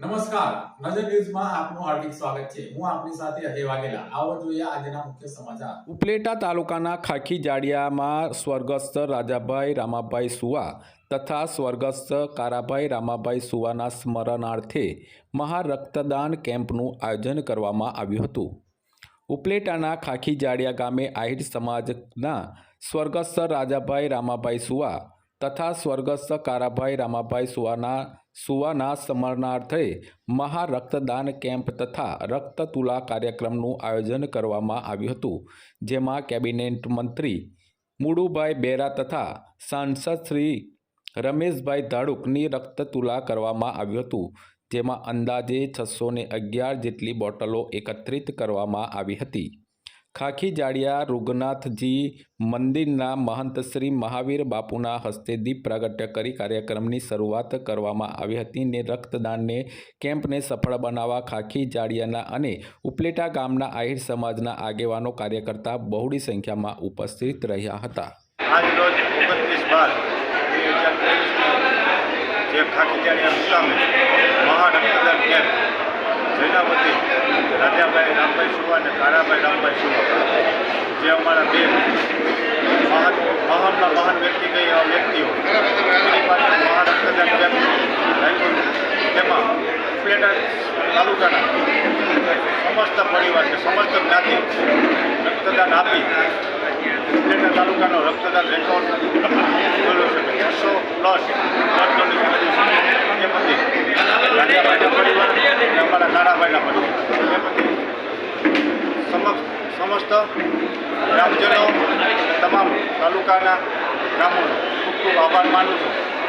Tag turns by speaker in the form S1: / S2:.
S1: નમસ્કાર. નજર ન્યૂઝમાં આપનું હાર્દિક સ્વાગત છે. હું આપની સાથે અજય વાઘેલા. આવો જોઈએ આજના મુખ્ય સમાચાર.
S2: ઉપલેટા તાલુકાના ખાખી જાડિયામાં સ્વર્ગસ્થ રાજાભાઈ રામાભાઈ સુવા તથા સ્વર્ગસ્થ કારાભાઈ રામાભાઈ સુવાના સ્મરણાર્થે મહારક્તદાન કેમ્પનું આયોજન કરવામાં આવ્યું હતું. ઉપલેટાના ખાખી જાડિયા ગામે આહિર સમાજના સ્વર્ગસ્થ રાજાભાઈ રામાભાઈ સુવા તથા સ્વર્ગસ્થ કારાભાઈ રામાભાઈ સુવાના સુવાના સ્મરણાર્થે મહારક્તદાન કેમ્પ તથા રક્ત તુલા કાર્યક્રમનું આયોજન કરવામાં આવ્યું હતું, જેમાં કેબિનેટ મંત્રી મુડુભાઈ બેરા તથા સાંસદ શ્રી રમેશભાઈ ધાડુકની રક્ત તુલા કરવામાં આવ્યું હતું, જેમાં અંદાજે છસો અગિયાર જેટલી બોટલો એકત્રિત કરવામાં આવી હતી. ખાખી જાડિયા રૂગનાથજી મંદિરના મહંત શ્રી મહાવીર બાપુના હસ્તે દીપ પ્રાગટ્ય કરી કાર્યક્રમની શરૂઆત કરવામાં આવી હતી ને રક્તદાનને કેમ્પને સફળ બનાવવા ખાખી જાડિયાના અને ઉપલેટા ગામના આહિર સમાજના આગેવાનો કાર્યકર્તા બહોળી સંખ્યામાં ઉપસ્થિત રહ્યા હતા.
S3: જે કેમ્પ જેના વતી રાજાભાઈ રામભાઈ સુવા અને કારાભાઈ રામભાઈ સુવા. જે અમારા બે મહાન, મહાનના મહાન વ્યક્તિ કઈ એવા વ્યક્તિઓ. એની પાસે મહારક્તદાન કેમ્પ તેમાં ઉપલેટા તાલુકાના સમસ્ત પરિવાર કે સમસ્ત જ્ઞાતિ રક્તદાન આપી ઉપલેટા તાલુકાનો રક્તદાન સમસ્ત ગ્રામજનો તમામ તાલુકાના ગામોનો ખૂબ ખૂબ આભાર માનું છું.